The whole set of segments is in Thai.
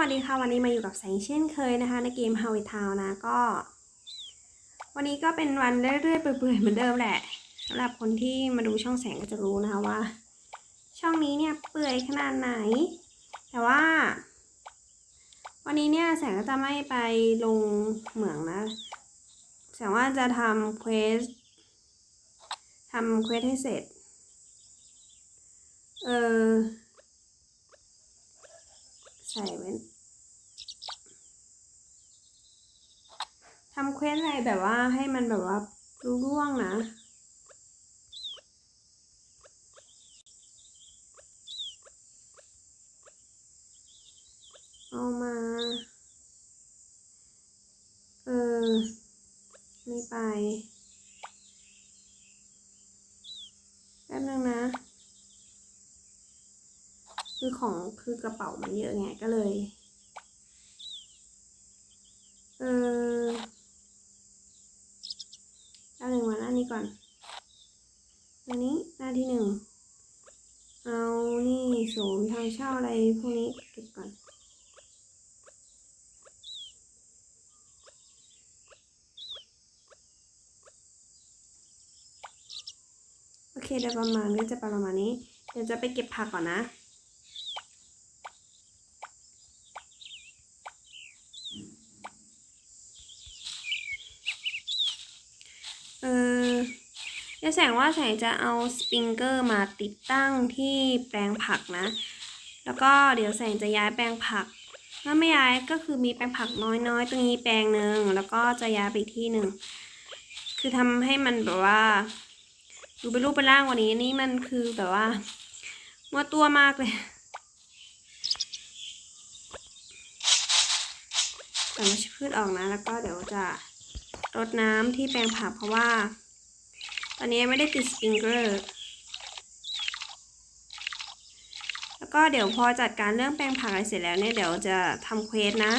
วัสดีค่ะ วันนี้มาอยู่กับแสงเช่นเคยนะคะ ในเกม How It Town นะก็ วันนี้ก็เป็นวันเรื่อยๆเปื่อยๆเหมือนเดิมแหละสำหรับคนที่มาดูช่องแสงก็จะรู้นะคะว่า ช่องนี้เนี่ยเปื่อยขนาดไหน แต่ว่า วันนี้เนี่ยแสงก็จะไม่ไปลงเหมืองนะ แสงว่าจะทำเควสทำเควสให้เสร็จ เออใส่ไว้ทำเควสอะไรแบบว่าให้มันแบบว่ารู้ร่วงนะ เอามา เออ ไม่ไปแป๊บนึงนะ คือของคือกระเป๋ามันเยอะไงก็เลย เออเอาหนึ่งมาหน้านี้ก่อน อันนี้หน้าที่หนึ่ง เอานี่ศูนย์ทางเช่า อะไรพวกนี้เก็บก่อนโอเคเดี๋ยวประมาณนี้จะประมาณนี้ เดี๋ยวจะไปเก็บผักก่อนนะ เออจะแสงว่าแสงจะเอาสปริงเกอร์มาติดตั้งที่แปลงผักนะ แล้วก็เดี๋ยวแสงจะย้ายแปลงผัก ถ้าไม่ย้ายก็คือมีแปลงผักน้อยๆ ตรงนี้แปลงหนึ่งแล้วก็จะย้ายไปที่หนึ่ง คือทำให้มันแบบว่าดูเป็นรูปเป็นร่างกว่านี้นี่มันคือแบบว่ามัวตัวมากเลยแต่ไม่ใช่พืชออกนะ แล้วก็เดี๋ยวจะรดน้ำที่แปลงผักเพราะว่า ตอนนี้ไม่ได้ติดสปริงเกอร์ แล้วก็เดี๋ยวพอจัดการเรื่องแปลงผักอะไรเสร็จแล้วเนี่ยเดี๋ยวจะทำเควสนะ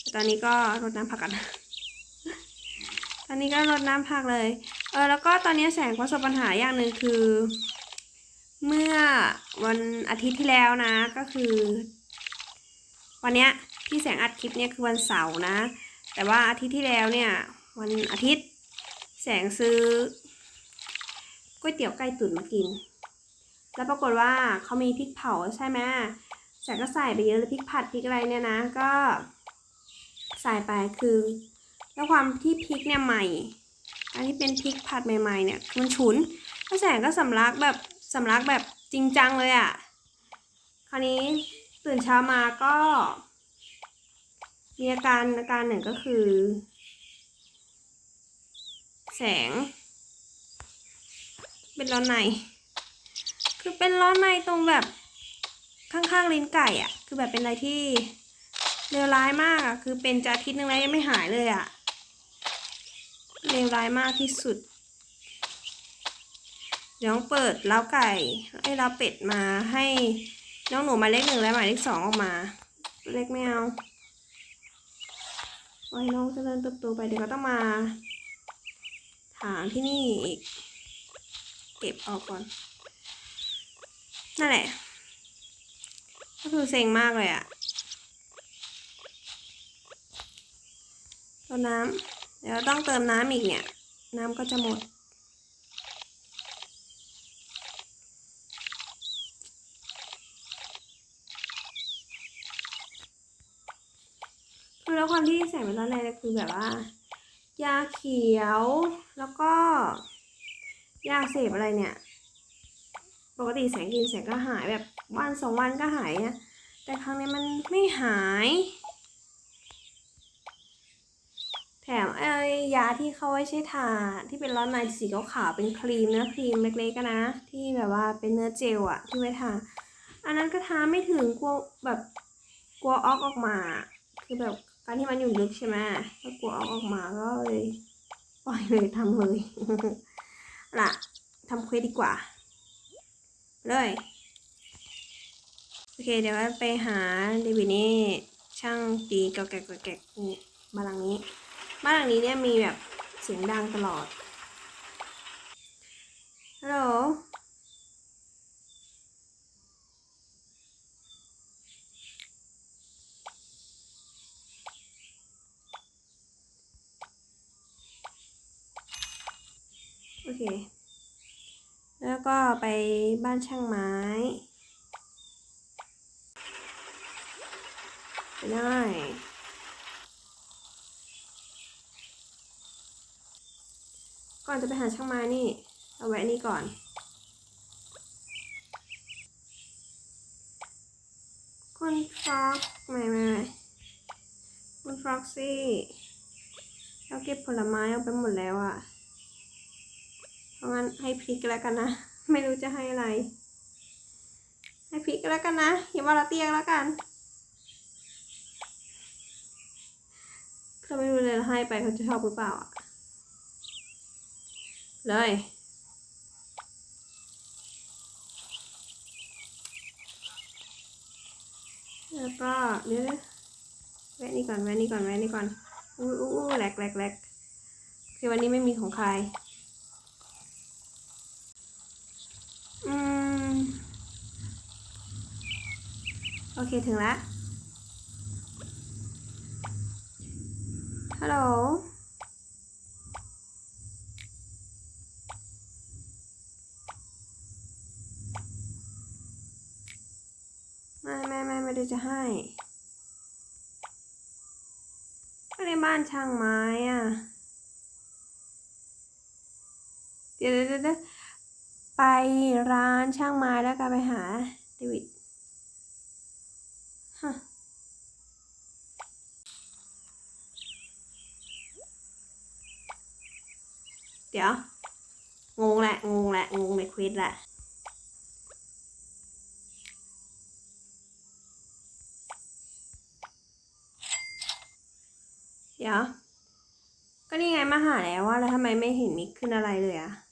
แต่ตอนนี้ก็รดน้ำผักกัน ตอนนี้ก็รดน้ำผักเลย เออแล้วก็ตอนนี้แสงประสบปัญหาอย่างหนึ่งคือ เมื่อวันอาทิตย์ที่แล้วนะ ก็คือ วันเนี้ยที่แสงอัดคลิปเนี่ยคือวันเสาร์นะ แต่ว่าอาทิตย์ที่แล้วเนี่ย วันอาทิตย์ แสงซื้อก๋วยเตี๋ยวไก่ตุ๋นมากิน แล้วปรากฏว่าเขามีพริกเผาใช่ไหมแสงก็ใส่ไปเยอะเลยพริกผัดพริกอะไรเนี่ยนะก็ ใส่ไปคือด้วยความที่พริกเนี่ยใหม่ อันที่เป็นพริกผัดใหม่ ๆ เนี่ยมันฉุนแล้วแสงก็สำลักแบบสำลักแบบจริงจังเลยอะ่ะ คราวนี้ตื่นเช้ามาก็ มีอาการอาการหนึ่งก็คือ แสง เป็นร้อนใน คือเป็นร้อนในตรงแบบข้างๆลิ้นไก่อะ่ะ คือแบบเป็นอะไรที่เลวร้ายมากอะ่ะ คือเป็นจะอาทิตย์นึงแล้วยังไม่หายเลยอะ่ะเลวร้ายมากที่สุด เดี๋ยวต้องเปิดเล้าไก่ไอ้เล้าเป็ดมาให้น้องหนูมาเลขหนึ่งและหมายเลขสองออกมา เลขไม่เอาไว้น้องจะเริญเติบโตไปเดี๋ยวก็ต้องมาถางที่นี่อีก เก็บออกก่อน นั่นแหละ ก็คือเซ็งมากเลยอะตัวน้ำเดี๋ยวต้องเติมน้ำอีกเนี่ย น้ำก็จะหมด คือแล้วความที่แสงเป็นร้อนแรงเนี่ยคือแบบว่า ยาเขียวแล้วก็ ยาเสพอะไรเนี่ย ปกติแสงกินแสงก็หายแบบวันสองวันก็หายนะแต่ครั้งนี้มันไม่หาย แถมไอ้ยาที่เขาไว้ใช้ทาที่เป็นร้อนในสีขาวๆเป็นครีมเนื้อครีมเล็กๆกันนะ ที่แบบว่าเป็นเนื้อเจลอะที่ไว้ทาอันนั้นก็ทาไม่ถึงกลัวแบบกลัวออกออกมา คือแบบการที่มันอยู่ลึกใช่ไหมก็กลัวออกออกมาก็เลยปล่อยเลยทำเลยล่ะทำเควสดีกว่า เลย โอเค เดี๋ยวไปหาเดวิดนี่ช่างตีเก่าแก่เกาแกะนี่บ้านหลังนี้บ้านหลังนี้เนี่ยมีแบบเสียงดังตลอดฮัลโหล ฮ เค แล้ว ก็ไปบ้านช่างไม้ ได้ ก่อนจะไปหาช่างไม้นี่ เอาแวะนี่ก่อน คุณฟ็อกไม่ไม่ไม่คุณฟ็อกซี่เราเก็บผลไม้เอาไปหมดแล้วอะเพราะงั้นให้พริกแล้วกันนะ ไม่รู้จะให้อะไร ให้พริกแล้วกันนะอย่าว่าเราเตียงแล้วกันเราไม่รู้เลยให้ไปเขาจะชอบหรือเปล่าอะเลยแล้วก็เดี๋ยวแวะนี่ก่อนแวะนี่ก่อนแวะนี่ก่อนอู้อู้อู้แหลกแหลกแหลกคือวันนี้ไม่มีของใคร โอเคถึงล้วฮัลโหลไม่ไม่ไม่ไม่ได้จะให้ก็ในบ้านช่างไม้อะเดี๋ยวเดี๋ยวเดี๋ยวไปร้านช่างไม้แล้วก็ไปหาเดวิด ฮะเดี๋ยว งงแหละ งงแหละ งงในควิดแหละเดี๋ยว ก็นี่ไงมาหาแล้วว่าแล้วทำไมไม่เห็นมีขึ้นอะไรเลยอะ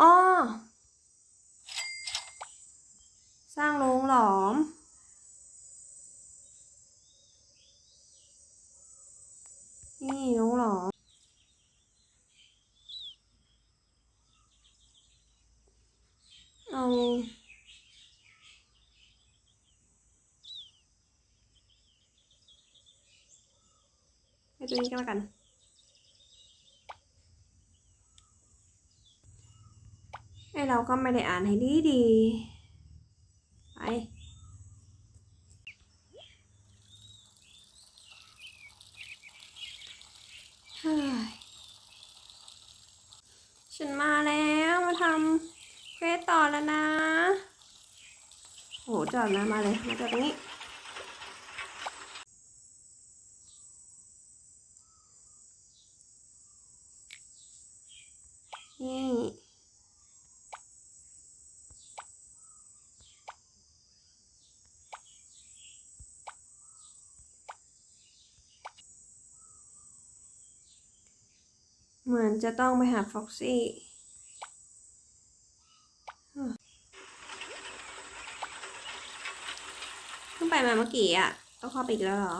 อ๋อสร้างโรงหลอม นี่โรงหลอม เอาไปตัวนี้ก็แล้วกัน ไอ เราก็ไม่ได้อ่านให้ดีดีไปเฮ้ยฉันมาแล้วมาทำเควสต่อแล้วนะ โหจอดนะมาเลย มาจอดตรงนี้ เหมือน จะต้องไปหาฟ็อกซี่เพิ่งไปมาเมื่อกี้อะ ต้องเข้าไปอีกแล้วเหรอ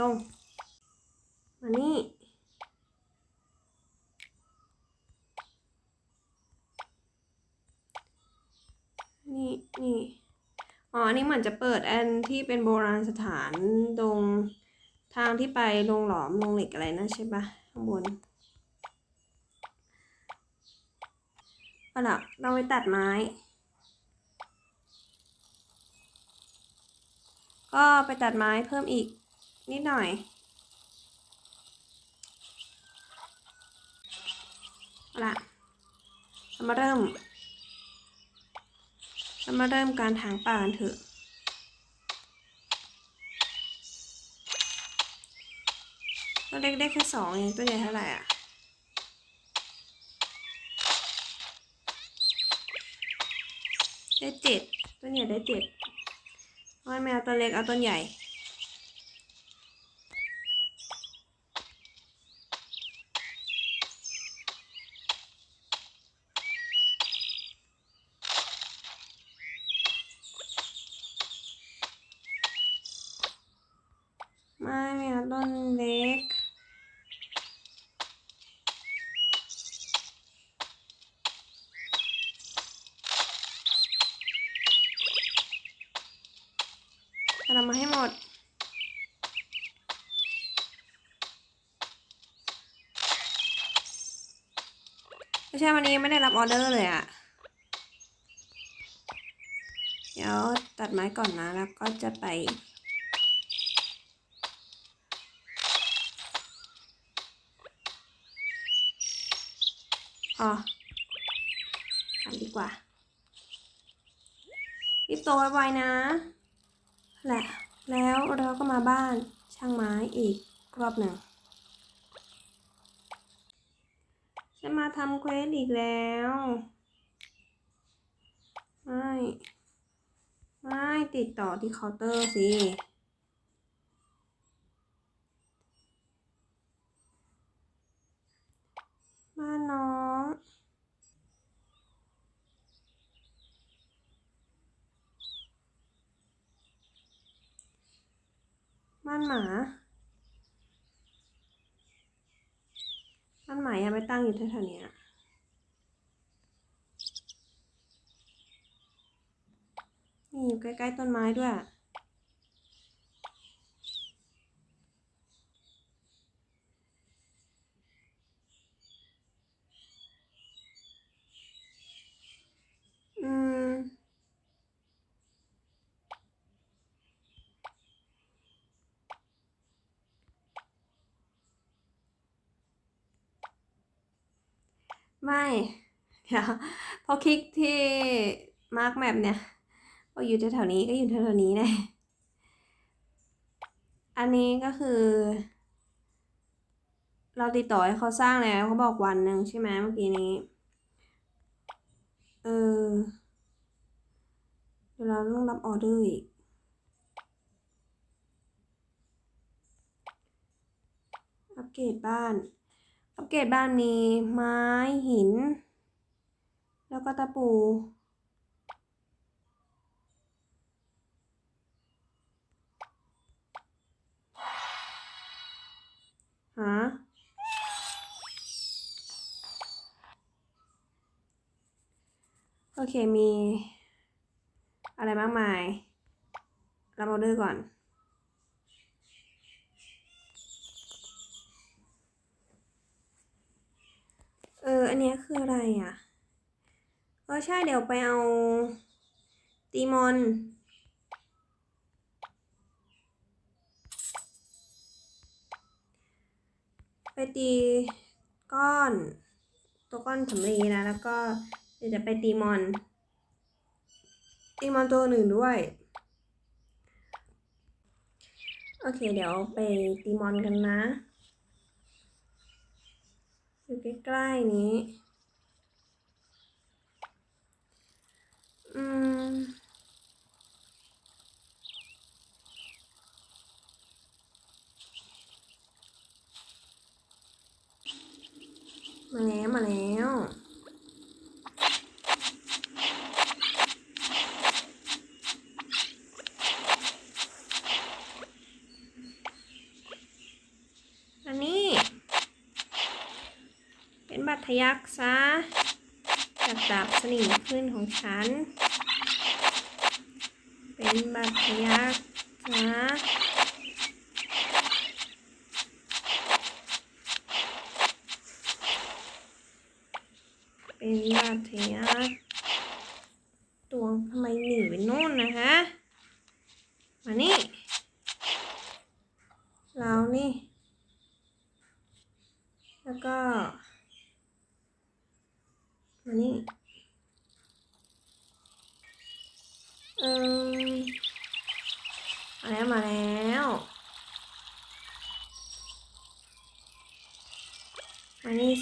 ลง มานี่นี่ นี่ อันนี้เหมือนจะเปิดแอนที่เป็นโบราณสถานตรงทางที่ไปโรงหลอมโรงเหล็กอะไรนะใช่ปะข้างบนเอาล่ะเราไปตัดไม้ ก็ไปตัดไม้เพิ่มอีกนิดหน่อยเอาล่ะเรามาเริ่ม เรามาเริ่มการถางป่ากันเถอะ ตัวเล็กได้แค่สองเองตัวใหญ่เท่าไหร่อะได้เจ็ดตัวใหญ่ได้เจ็ดไม่ไม่เอาตัวเล็กเอาตัวใหญ่ ไม่ไม่เต้นเล็ก ทำมาให้หมดไม่ใช่วันนี้ไม่ได้รับออเดอร์เลยอะเดี๋ยวตัดไม้ก่อนนะ แล้วก็จะไป พอทำดีกว่ารีบโตไวๆนะแหละแล้วเราก็มาบ้านช่างไม้อีกรอบหนึ่งจะมาทำเควสอีกแล้ว ไม่ ไม่ติดต่อที่เคาน์เตอร์สิ บ้านน้อง บ้านหมา บ้านหมายังไม่ตั้งอยู่แถวๆเนี้ยนี่อยู่ใกล้ๆต้นไม้ด้วย อืม ไม่เดี๋ยวพอคลิกที่มาร์กแมปเนี่ยพออยู่แถวๆนี้ก็อยู่แถวๆนี้เลยอันนี้ก็คือ เราติดต่อให้เขาสร้างแล้วเขาบอกวันหนึ่งใช่ไหมเมื่อกี้นี้ เออเดี๋ยวเราต้องรับออเดอร์อีกอัปเกรดบ้าน อัปเกรดบ้านมีไม้หิน แล้วก็ตะปูฮะโอเคมีอะไรมากมาย รับออเดอร์ก่อน เออ อันนี้คืออะไรอะเออใช่เดี๋ยวไปเอาตีมอน ไปตีก้อน ตัวก้อนสำลีนะ แล้วก็เดี๋ยวจะไปตีมอน ตีมอนตัวอื่นด้วย โอเค เดี๋ยวไปตีมอนกันนะ อยู่ใกล้ๆนี้ อืม มาแล้วมาแล้ว อันนี้ เป็นบัตรทยักซะจากดาบสนิมขึ้นของฉัน เป็นบัตรทะยักซะเป็นบัตรทะยักตัวทำไมหนีไปโน่นนะคะ มานี่ เรานี่ แล้วก็ มานี่ เออมาแล้วมาแล้ว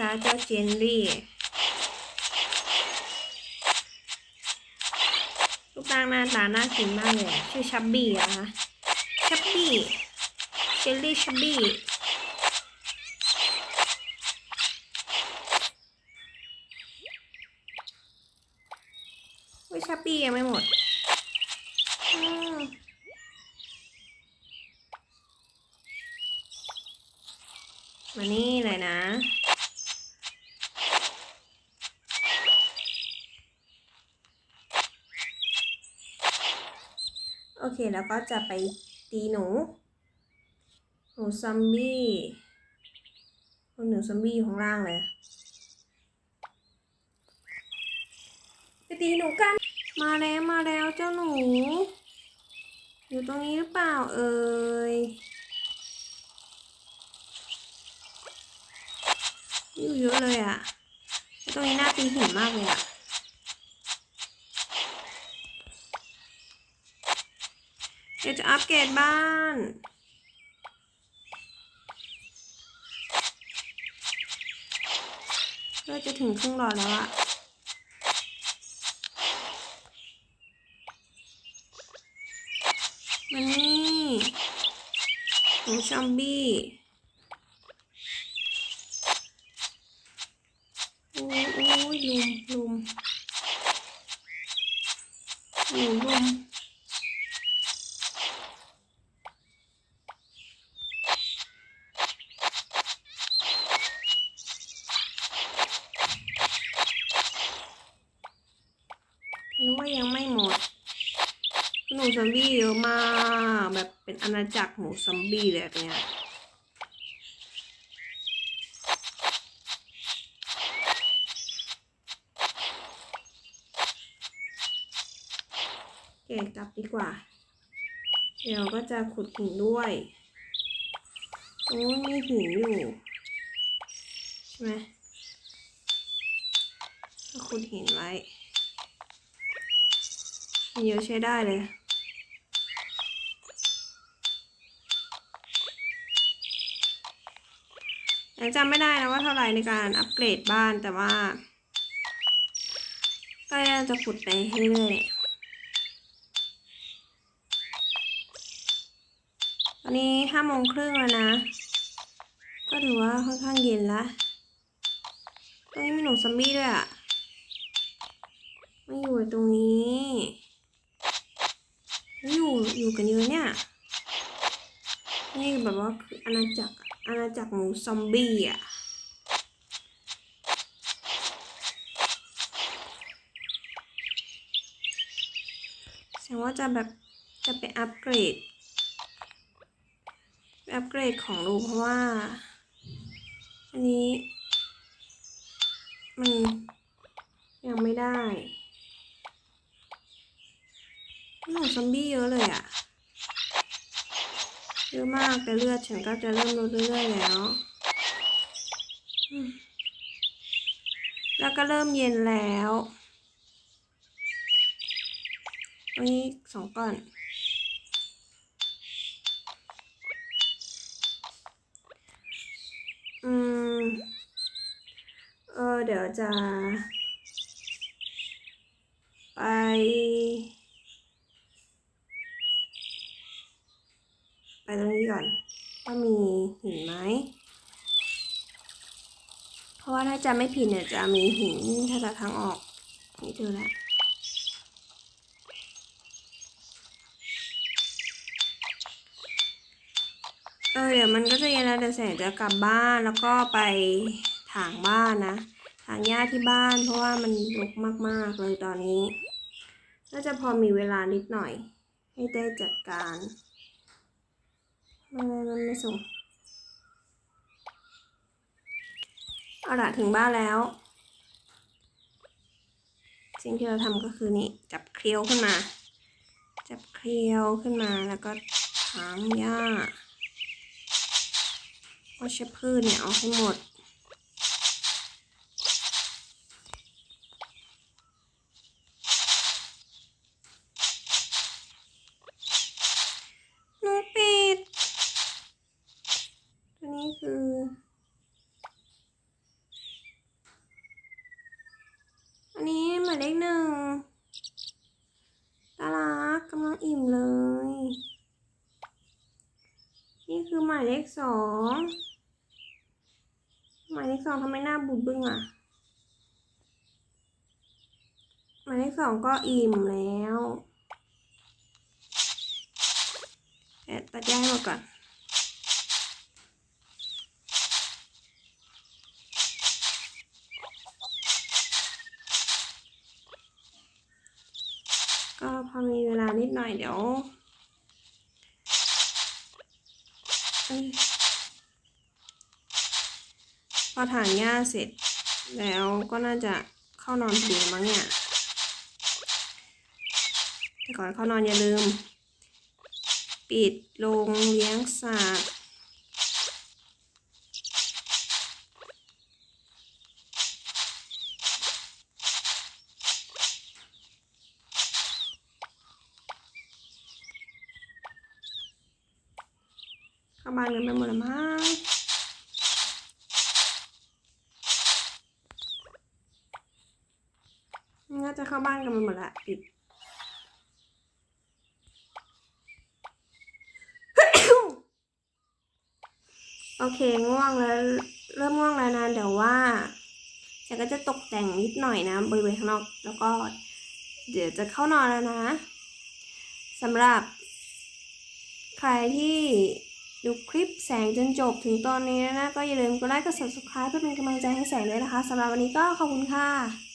มานี่ซะเจ้าเจนลี่รูปร่างหน้าตาน่ากินมากเลยชื่อชับบี้อะคะชับบี้เจลลี่ชับบี้วิชาปี้ยังไม่หมดมมานี่เลยนะ โอเค แล้วก็จะไปตีหนู หนูซอมบี้หนูซอมบี้อยู่ข้างล่างเลย ไปตีหนูกัน มาแล้วมาแล้วเจ้าหนู อยู่ตรงนี้หรือเปล่าเอ่ย อยู่เยอะเลยอะตรงนี้น่าตีหินมากเลยอะ เดี๋ยวจะอัปเกรดบ้าน ก็จะถึงครึ่งหลอดแล้วอะมันนี่หนูซอมบี้ โอ้ยโอ้ยลุมลุมหนูลุมรู้ว่ายังไม่หมด หนูซอมบี้เยอะมากแบบ เป็นอาณาจักหนูซอมบี้เลยเนี่ยเก็บกลับดีกว่า เดี๋ยวก็จะขุดหินด้วยโอ้ยมีหินอยู่ใช่ไหมขุดหินไว้เยอะใช้ได้เลย ยังจำไม่ได้นะว่าเท่าไหร่ในการอัปเกรดบ้านแต่ว่า ก็ยังจะขุดไปเรื่อยๆตอนนี้ห้าโมงครึ่งแล้วนะ ก็ถือว่าค่อนข้างเย็นละตรงนี้มีหนูซัมบี้ด้วยอะไม่อยู่ตรงนี้ไม่อยู่อยู่กันเยอะเนี่ย นี่แบบว่าคืออาณาจักรอะ ขอาณาจักรหมูซอมบี้อะแสดงว่าจะแบบจะไปอัปเกรดอัปเกรดของรูเพราะว่า อันนี้ มันยังไม่ได้หนูซอมบี้เยอะเลยอะ เยอะมากแต่เลือดฉันก็จะเริ่มลดเรื่อยๆแล้ว แล้วก็เริ่มเย็นแล้วตรงนี้สองก้อน อืม เออเดี๋ยวจะ ไป ไป ตรงนี้ก่อนว่ามีหินไหมเพราะว่าถ้าจะไม่ผิดเนี่ยจะมีหินถ้าจะทางออกนี่เจอแล้วเออเดี๋ยวมันก็จะเย็นแล้วเดี๋ยวแสงจะกลับบ้านแล้วก็ไปถางบ้านนะถางหญ้าที่บ้านเพราะว่ามันรกมากๆเลยตอนนี้น่าจะพอมีเวลานิดหน่อย ให้ได้จัดการ มันมันไม่ส่งเอาละถึงบ้านแล้ว สิ่งที่เราทำก็คือนี่ จับเคลียวขึ้นมา จับเคลียวขึ้นมาแล้วก็ถางหญ้าวัชพืชเนี่ยเอาให้หมด หนูปิด ตัวนี้คือ อันนี้หมาย เลขหนึ่งตารักกำลังอิ่มเลย นี่คือหมายเลขสองหมายเลขสองทำไมหน้าบูดบึ้งอะ หมายเลขสองก็อิ่มแล้วแต่ตัดหญ้าให้หมดก่อน นิดหน่อยเดี๋ยวพอถางหญ้าเสร็จ แล้วก็น่าจะเข้านอนผีมั้งเนี่ยแต่ก่อนเข้านอนอย่าลืม ปิดโรงเลี้ยงสัตว์ ข้าบ้านกันไปหมดแล้วมั้งน่าจะเข้าบ้านกันไปหมดละปิดโอเคง่วงแล้วเริ่มง่วงแล้วนะเดี๋ยวว่าฉันก็จะตกแต่งนิดหน่อยนะบริเวณข้างนอกแล้วก็ เดี๋ยวจะเข้านอนแล้วนะสำหรับ ใครที่ ดูคลิปแสงจนจบถึงตอนนี้นะ ก็อย่าลืมกดไลค์กด subscribe เพื่อเป็นกำลังใจให้แสงด้วยนะคะสำหรับวันนี้ก็ขอบคุณค่ะ